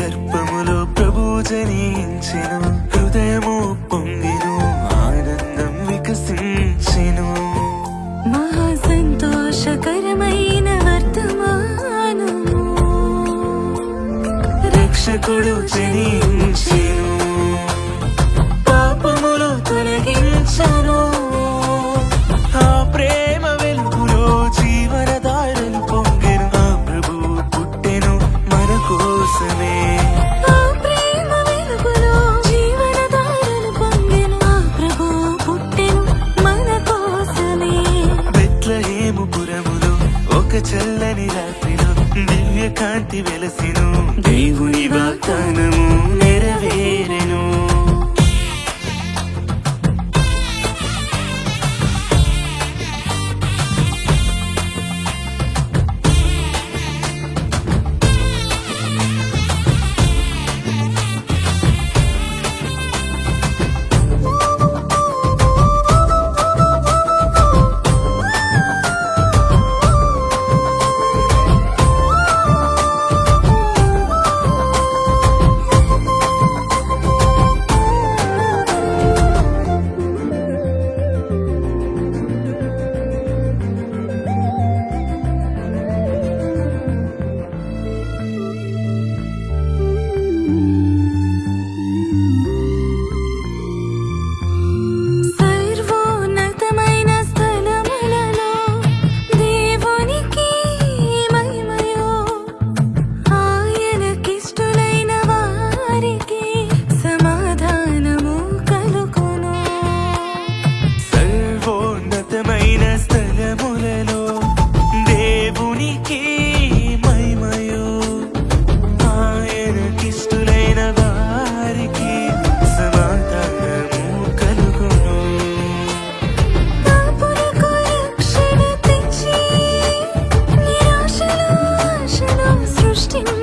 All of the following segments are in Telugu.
గర్భములో ప్రభు జనించెను.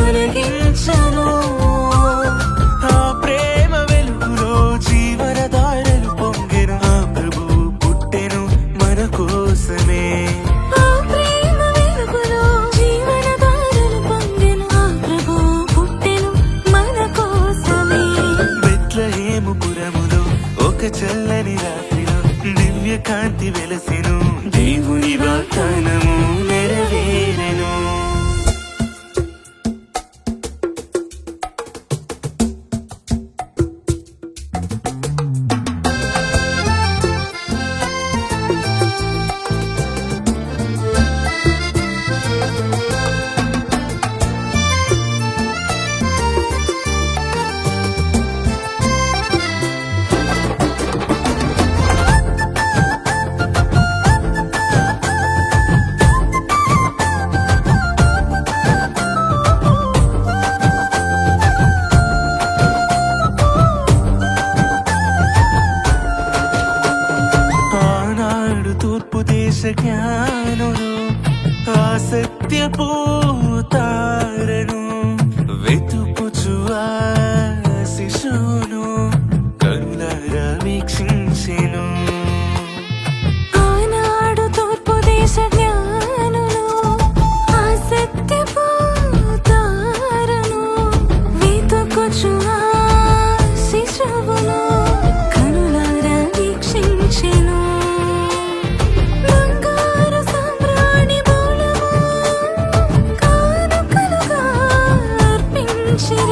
తొలగించను. ఆ ప్రేమ వెలుగులో జీవన దారులు పొంగెను. ఆ ప్రభు పుట్టెను మన కోసమే. ఒక చల్లని రాత్రిలో దివ్య కాంతి వెలసిను. దేవుని వాగ్దానము నెరవేరే. ഉപദേശ ജ്ഞാനുരു ആസത്യപൂതാരനു വെതുപുചുവാ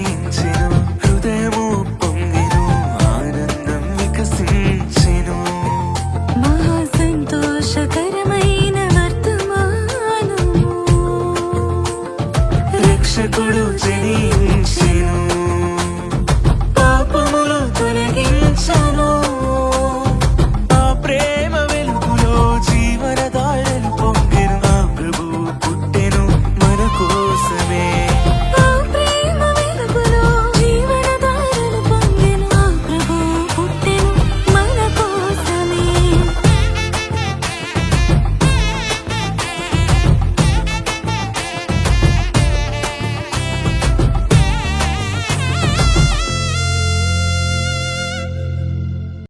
వర్ణించెను హృదయము ఆనందం వికసించెను. మహా సంతోషకరమైన రక్షకుడు జనించెను